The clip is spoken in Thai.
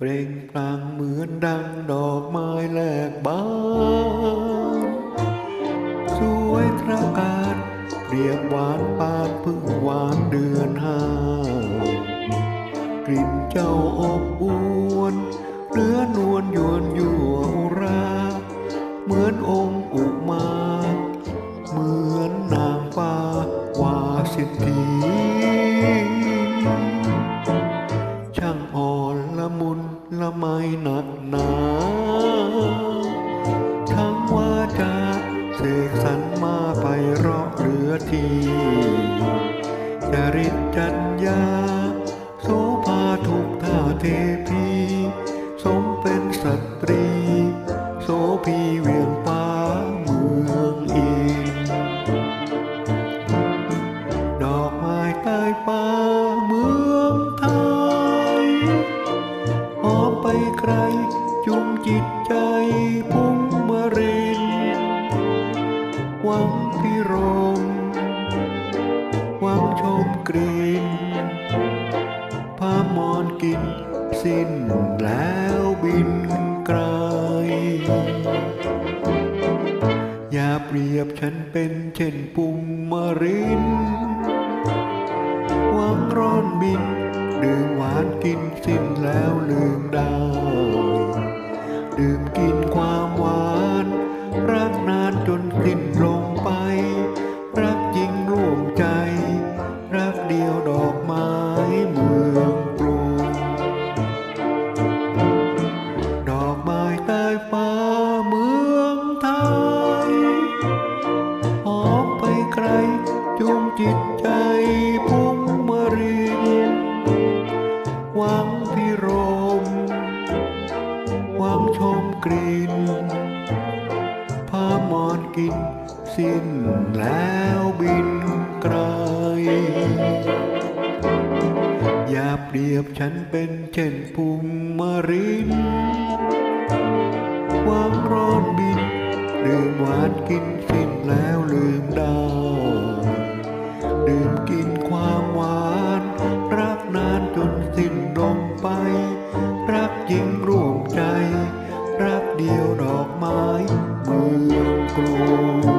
เปล่งปลั่งเหมือนดังดอกไม้แลกบานสวยตระการเรียบหวานปานพึ่งหวานเดือนห้ากลิ่นเจ้าอบอวนเนื้อนวลยวนยั่วอุรา เหมือนองค์อุมา เหมือนนางฟ้าวาสิทธี ละไมหนักหนาทั้งว่าจาเสกสรรมาไปเราะเรือทีจริตจัญญาโสภาทุกท่าเทพี สมเป็นสตรี โสพีเวียง จุมจิตใจพุ่งมารินหวังพิรมหวังชมกลิ่นพามอนกินสิ้นแล้วบินไกล อย่าเปรียบฉันเป็นเช่นปุ่มมาริน หวังร้อนบิน ดื่มหวานกินสิ้นแล้วลืมได้ ดื่มกินความหวาน รักนานจนสิ้นลงไป รักจริงร่วมใจ รักเดียวดอกไม้เมืองกรุงดอกไม้ใต้ฟ้าเมืองไทยหอมไปไกลจุมจิตใจ กลิ่นพามอนกิน สิ้นแล้วบินไกล อย่าเปรียบฉันเป็นเช่นภูมิมาริน ว